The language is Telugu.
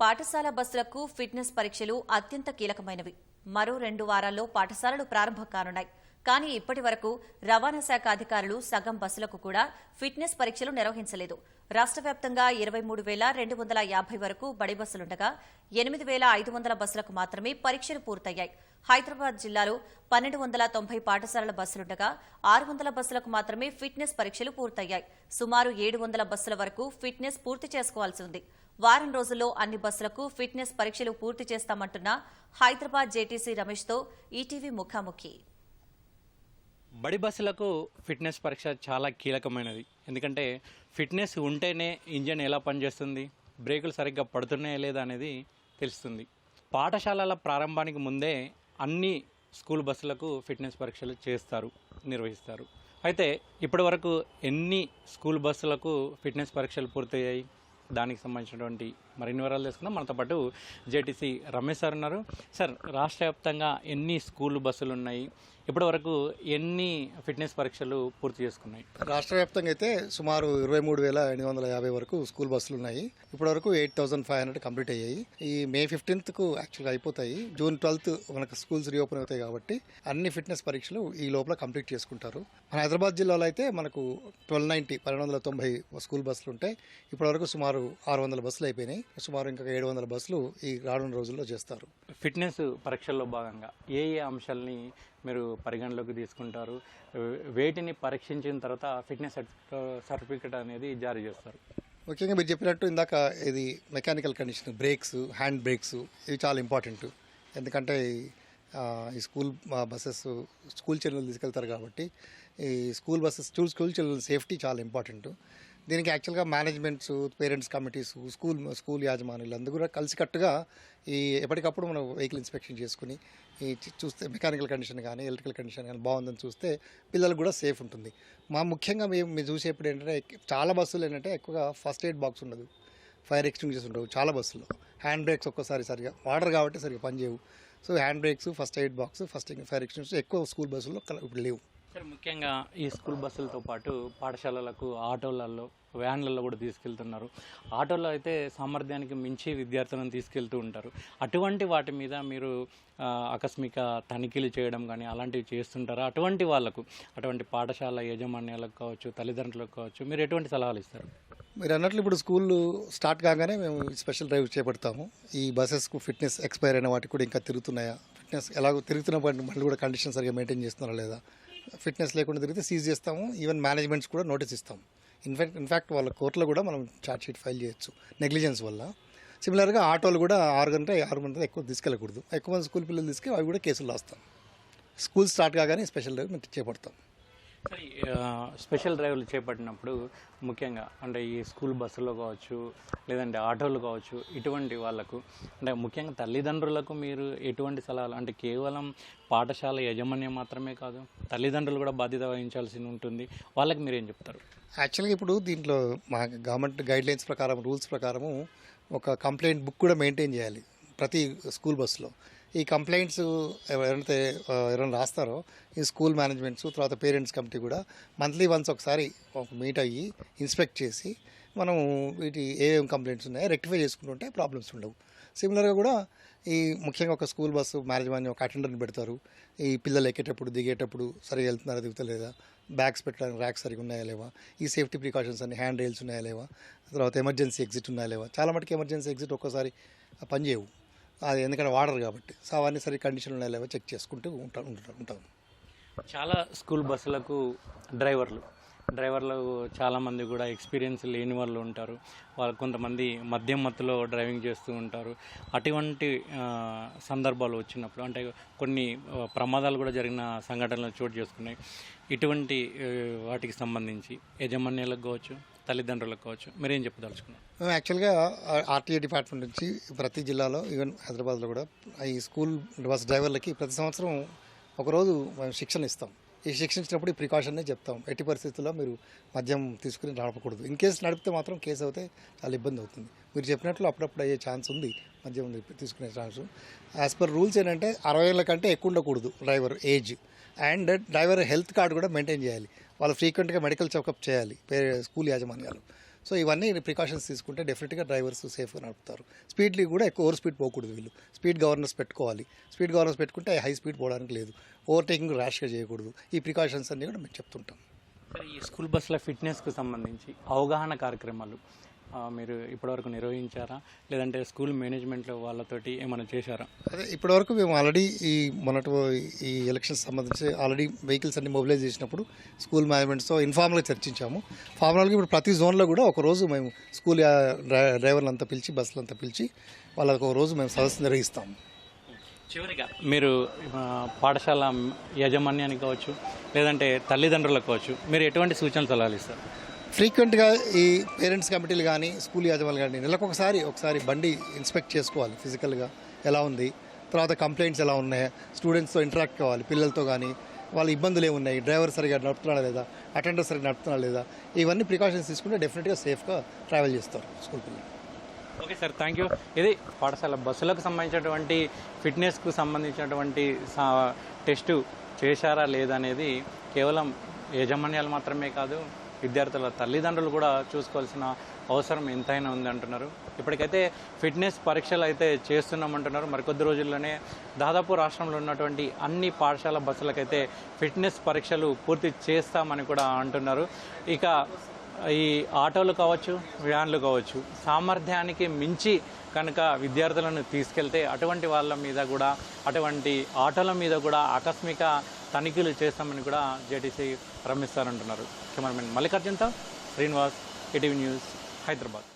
పాఠశాల బస్సులకు ఫిట్నెస్ పరీక్షలు అత్యంత కీలకమైనవి. మరో రెండు వారాల్లో పాఠశాలలు ప్రారంభం కానున్నాయి. కానీ ఇప్పటి వరకు రవాణా శాఖ అధికారులు సగం బస్సులకు కూడా ఫిట్నెస్ పరీక్షలు నిర్వహించలేదు. రాష్ట్ర వ్యాప్తంగా ఇరవై మూడు వేల రెండు వందల యాభై వరకు బడి బస్సులుండగా ఎనిమిది వేల ఐదు వందల బస్సులకు మాత్రమే పరీక్షలు పూర్తయ్యాయి. హైదరాబాద్ జిల్లాలో పన్నెండు వందల తొంభై పాఠశాలల బస్సులుండగా ఆరు వందల బస్సులకు మాత్రమే ఫిట్నెస్ పరీక్షలు పూర్తయ్యాయి. సుమారు ఏడు వందల బస్సుల వరకు ఫిట్నెస్ పూర్తి చేసుకోవాల్సి ఉంది. వారం రోజుల్లో అన్ని బస్సులకు ఫిట్నెస్ పరీక్షలు పూర్తి చేస్తామంటున్న హైదరాబాద్ జేటీసీ రమేష్తో ఈటీవీ ముఖాముఖి. బడి బస్సులకు ఫిట్నెస్ పరీక్ష చాలా కీలకమైనది. ఎందుకంటే ఫిట్నెస్ ఉంటేనే ఇంజన్ ఎలా పనిచేస్తుంది బ్రేకులు సరిగ్గా పడుతున్నాయా లేదా అనేది తెలుస్తుంది. పాఠశాలల ప్రారంభానికి ముందే అన్ని స్కూల్ బస్సులకు ఫిట్నెస్ పరీక్షలు చేస్తారు నిర్వహిస్తారు. అయితే ఇప్పటివరకు ఎన్ని స్కూల్ బస్సులకు ఫిట్నెస్ పరీక్షలు పూర్తయ్యాయి దానికి సంబంధించినటువంటి మరిన్ని వివరాలు తెలుసుకుందాం మనతో పాటు జేటీసీ రమేష్ సార్ ఉన్నారు. సార్ రాష్ట్ర వ్యాప్తంగా ఎన్ని స్కూల్ బస్సులు ఉన్నాయి? ఇప్పటివరకు ఎన్ని ఫిట్నెస్ పరీక్షలు పూర్తి చేసుకున్నాయి? రాష్ట్ర వ్యాప్తంగా అయితే సుమారు ఇరవై మూడు వేల ఎనిమిది వందల యాభై వరకు స్కూల్ బస్సులు ఉన్నాయి. ఇప్పటివరకు eight thousand five hundred complete అయ్యాయి. ఈ మే ఫిఫ్టీన్త్కు యాక్చువల్గా అయిపోతాయి. జూన్ ట్వెల్త్ మనకు స్కూల్స్ రీఓపెన్ అవుతాయి కాబట్టి అన్ని ఫిట్నెస్ పరీక్షలు ఈ లోపల కంప్లీట్ చేసుకుంటారు. మన హైదరాబాద్ జిల్లాలో అయితే మనకు ట్వెల్వ్ నైంటీ పన్నెండు వందల తొంభై స్కూల్ బస్సులు ఉంటాయి. ఇప్పటివరకు సుమారు ఆరు వందల బస్సులు అయిపోయినాయి. సుమారు ఇంకా ఏడు వందల బస్సులు ఈ రానున్న రోజుల్లో చేస్తారు. ఫిట్నెస్ పరీక్షల్లో భాగంగా ఏ ఏ అంశాలని మీరు పరిగణలోకి తీసుకుంటారు? వేటిని పరీక్షించిన తర్వాత ఫిట్నెస్ సర్టిఫికేట్ అనేది జారీ చేస్తారు. ముఖ్యంగా మీరు చెప్పినట్టు ఇందాక ఇది mechanical condition brakes hand brakes ఇవి చాలా ఇంపార్టెంట్. ఎందుకంటే ఈ స్కూల్ బస్సెస్ స్కూల్ చిల్డ్రన్ తీసుకెళ్తారు కాబట్టి ఈ school buses school school children safety చాలా ఇంపార్టెంట్. దీనికి యాక్చువల్గా managements parents committees school school యాజమానులు అందరూ కూడా కలిసికట్టుగా ఈ ఎప్పటికప్పుడు మనం వెహికల్ ఇన్స్పెక్షన్ చేసుకుని ఈ చూస్తే మెకానికల్ కండిషన్ కానీ ఎలక్ట్రికల్ కండిషన్ కానీ బాగుందని చూస్తే పిల్లలకు కూడా సేఫ్ ఉంటుంది. మా ముఖ్యంగా మేము మీరు చూసేప్పుడు ఏంటంటే చాలా బస్సులు ఏంటంటే ఎక్కువగా ఫస్ట్ ఎయిడ్ బాక్స్ ఉండదు. ఫైర్ ఎక్స్టింగ్విషర్స్ ఉండవు చాలా బస్సులు. హ్యాండ్ బ్రేక్స్ ఒక్కోసారి సరిగా వాటర్ కాబట్టి సరిగా పనిచేయవు. So hand brakes first aid box first fire extinguishers ఎక్కువ స్కూల్ బస్సుల్లో ఇప్పుడు లేవు. సార్ ముఖ్యంగా ఈ స్కూల్ బస్సులతో పాటు పాఠశాలలకు ఆటోలలో వ్యాన్లలో కూడా తీసుకెళ్తున్నారు. ఆటోలో అయితే సామర్థ్యానికి మించి విద్యార్థులను తీసుకెళ్తూ ఉంటారు. అటువంటి వాటి మీద మీరు ఆకస్మిక తనిఖీలు చేయడం కానీ అలాంటివి చేస్తుంటారా? అటువంటి వాళ్ళకు అటువంటి పాఠశాల యాజమాన్యాలకు కావచ్చు తల్లిదండ్రులకు కావచ్చు మీరు ఎటువంటి సలహాలు ఇస్తారు? మీరు అన్నట్లు ఇప్పుడు స్కూల్ స్టార్ట్ కాగానే మేము స్పెషల్ డ్రైవ్ చేపడతాము. ఈ బస్సెస్కు ఫిట్నెస్ ఎక్స్పైర్ అయిన వాటికి కూడా ఇంకా తిరుగుతున్నాయా? ఫిట్నెస్ ఎలాగో తిరుగుతున్న వాటిని మళ్ళీ కూడా కండిషన్ సరిగా మెయింటైన్ చేస్తున్నారా లేదా? ఫిట్నెస్ లేకుండా తిరిగితే సీజ్ చేస్తాము. ఈవెన్ మేనేజ్మెంట్స్ కూడా నోటీస్ ఇస్తాం. ఇన్ఫాక్ట్ ఇన్ఫాక్ట్ వాళ్ళ కోర్టులో కూడా మనం ఛార్జ్ షీట్ ఫైల్ చేయొచ్చు. నెగ్లిజెన్స్ వల్ల. సిమిలర్గా ఆటోలు కూడా ఆరు గంట ఆరు గంట ఎక్కువ తీసుకెళ్ళకూడదు. ఎక్కువ మంది స్కూల్ పిల్లలు తీసుకెళ్ళి అవి కూడా కేసులు రాస్తాం. స్కూల్ స్టార్ట్ కాగానే స్పెషల్ మేము చేపడతాం. స్పెషల్ డ్రైవ్లు చేపట్టినప్పుడు ముఖ్యంగా అంటే ఈ స్కూల్ బస్సులో కావచ్చు లేదంటే ఆటోలు కావచ్చు ఇటువంటి వాళ్ళకు అంటే ముఖ్యంగా తల్లిదండ్రులకు మీరు ఎటువంటి సలహాలు అంటే కేవలం పాఠశాల యాజమాన్యం మాత్రమే కాదు తల్లిదండ్రులు కూడా బాధ్యత వహించాల్సి ఉంటుంది. వాళ్ళకి మీరు ఏం చెప్తారు? యాక్చువల్గా ఇప్పుడు దీంట్లో మా గవర్నమెంట్ గైడ్లైన్స్ ప్రకారం రూల్స్ ప్రకారము ఒక కంప్లైంట్ బుక్ కూడా మెయింటైన్ చేయాలి ప్రతి స్కూల్ బస్సులో. ఈ కంప్లైంట్స్ ఎవరైతే ఎవరైనా రాస్తారో ఈ స్కూల్ మేనేజ్మెంట్స్ తర్వాత పేరెంట్స్ కమిటీ కూడా మంత్లీ వన్స్ ఒకసారి ఒక మీట్ అయ్యి ఇన్స్పెక్ట్ చేసి మనం వీటి ఏమేమి కంప్లైంట్స్ ఉన్నాయో రెక్టిఫై చేసుకుంటుంటే ప్రాబ్లమ్స్ ఉండవు. సిమిలర్గా కూడా ఈ ముఖ్యంగా ఒక స్కూల్ బస్సు మేనేజ్మెంట్ ఒక అటెండర్ని పెడతారు. ఈ పిల్లలు ఎక్కేటప్పుడు దిగేటప్పుడు సరిగా వెళ్తున్నారా దిగుతలేదా బ్యాగ్స్ పెట్టడానికి ర్యాక్స్ సరిగా ఉన్నాయా లేవా ఈ సేఫ్టీ ప్రికాషన్స్ అన్ని హ్యాండ్ రైల్స్ ఉన్నాయా లేవా తర్వాత ఎమర్జెన్సీ ఎగ్జిట్ ఉన్నాయా లేవా చాలా మటుకు ఎమర్జెన్సీ ఎగ్జిట్ ఒక్కోసారి పనిచేయవు. అది ఎందుకంటే వాడరు కాబట్టి. సో అవన్నీ సరి కండిషన్లు ఉన్నాయి లేవో చెక్ చేసుకుంటూ ఉంటా ఉంటాం చాలా స్కూల్ బస్సులకు డ్రైవర్లు డ్రైవర్లు చాలామంది కూడా ఎక్స్పీరియన్స్ లేని వాళ్ళు ఉంటారు. వాళ్ళు కొంతమంది మద్యం మత్తులో డ్రైవింగ్ చేస్తూ ఉంటారు. అటువంటి సందర్భాలు వచ్చినప్పుడు అంటే కొన్ని ప్రమాదాలు కూడా జరిగిన సంఘటనలు చోటు చేసుకున్నాయి. ఇటువంటి వాటికి సంబంధించి యజమాన్యాలకు కావచ్చు తల్లిదండ్రులకు కావచ్చు మీరేం చెప్పదలుచుకున్నారు? మేము యాక్చువల్గా ఆర్టీఏ డిపార్ట్మెంట్ నుంచి ప్రతి జిల్లాలో ఈవెన్ హైదరాబాద్లో కూడా ఈ స్కూల్ బస్ డ్రైవర్లకి ప్రతి సంవత్సరం ఒకరోజు మేము శిక్షణ ఇస్తాం. ఈ శిక్షించినప్పుడు ఈ ప్రికాషన్నే చెప్తాం. ఎట్టి పరిస్థితుల్లో మీరు మద్యం తీసుకుని నడపకూడదు. ఇన్ కేసు నడిపితే మాత్రం కేసు అయితే చాలా ఇబ్బంది అవుతుంది. మీరు చెప్పినట్లు అప్పుడప్పుడు అయ్యే ఛాన్స్ ఉంది మద్యం తీసుకునే ఛాన్స్. యాజ్ పర్ రూల్స్ ఏంటంటే అరవై ఏళ్ళ కంటే ఎక్కువ ఉండకూడదు driver age. And driver health card కూడా మెయింటైన్ చేయాలి. వాళ్ళు ఫ్రీక్వెంట్గా మెడికల్ చెకప్ చేయాలి. పే స్కూల్ యాజమాన్యాలు. సో ఇవన్నీ ప్రికాషన్స్ తీసుకుంటే డెఫినెట్గా డ్రైవర్స్ సేఫ్గా నడుపుతారు. స్పీడ్లీ కూడా ఎక్కువ ఓవర్ స్పీడ్ పోకూడదు వీళ్ళు. స్పీడ్ గవర్నర్స్ పెట్టుకోవాలి. స్పీడ్ గవర్నర్స్ పెట్టుకుంటే హై స్పీడ్ పోవడానికి లేదు. ఓవర్టేకింగ్ ర్యాష్గా చేయకూడదు. ఈ ప్రికాషన్స్ అన్నీ కూడా మేము చెప్తుంటాం. సరే, ఈ స్కూల్ బస్సుల ఫిట్నెస్కు సంబంధించి అవగాహన కార్యక్రమాలు మీరు ఇప్పటివరకు నిర్వహించారా? లేదంటే స్కూల్ మేనేజ్మెంట్లో వాళ్ళతోటి ఏమైనా చేశారా? అదే ఇప్పటివరకు మేము ఆల్రెడీ ఈ మొన్నటి ఈ ఎలక్షన్స్ సంబంధించి ఆల్రెడీ వెహికల్స్ అన్ని మొబిలైజ్ చేసినప్పుడు స్కూల్ మేనేజ్మెంట్స్తో ఇన్ఫార్మల్గా చర్చించాము. ఫార్మల్గా ఇప్పుడు ప్రతి జోన్లో కూడా ఒక రోజు మేము స్కూల్ డ్రైవర్లు అంతా పిలిచి బస్సులు అంతా పిలిచి వాళ్ళకి ఒక రోజు మేము సదస్సు నిర్వహిస్తాము. చివరిగా మీరు పాఠశాల యాజమాన్యానికి కావచ్చు లేదంటే తల్లిదండ్రులకు కావచ్చు మీరు ఎటువంటి సూచనలు సలహాలు ఇస్తారు? ఫ్రీక్వెంట్గా ఈ పేరెంట్స్ కమిటీలు కానీ స్కూల్ యాజమాన్యాలు కానీ నెలకొకసారి ఒకసారి బండి ఇన్స్పెక్ట్ చేసుకోవాలి ఫిజికల్గా ఎలా ఉంది తర్వాత కంప్లైంట్స్ ఎలా ఉన్నాయి స్టూడెంట్స్తో ఇంటరాక్ట్ కావాలి పిల్లలతో కానీ వాళ్ళ ఇబ్బందులు ఏమున్నాయి డ్రైవర్ సరిగా నడుపుతున్నాడా లేదా అటెండర్ సరిగా నడుపుతున్నా లేదా ఇవన్నీ ప్రికాషన్స్ తీసుకుంటే డెఫినెట్గా సేఫ్గా ట్రావెల్ చేస్తారు స్కూల్ పిల్లలు. Okay sir thank you. ఇది పాఠశాల బస్సులకు సంబంధించినటువంటి ఫిట్నెస్కు సంబంధించినటువంటి సా- టెస్టు చేశారా లేదా అనేది కేవలం యాజమాన్యాలు మాత్రమే కాదు విద్యార్థుల తల్లిదండ్రులు కూడా చూసుకోవాల్సిన అవసరం ఎంతైనా ఉంది అంటున్నారు. ఇప్పటికైతే ఫిట్నెస్ పరీక్షలు అయితే చేస్తున్నామంటున్నారు. మరికొద్ది రోజుల్లోనే దాదాపు రాష్ట్రంలో ఉన్నటువంటి అన్ని పాఠశాల బస్సులకైతే ఫిట్నెస్ పరీక్షలు పూర్తి చేస్తామని కూడా అంటున్నారు. ఇక ఈ ఆటోలు కావచ్చు వ్యాన్లు కావచ్చు సామర్థ్యానికి మించి కనుక విద్యార్థులను తీసుకెళ్తే అటువంటి వాళ్ళ మీద కూడా అటువంటి ఆటోల మీద కూడా ఆకస్మిక తనిఖీలు చేస్తామని కూడా జేటీసీ రమిస్తారంటున్నారు కెమెరామెన్ మల్లికార్జున్తో శ్రీనివాస్ ఈటీవీ న్యూస్ హైదరాబాద్.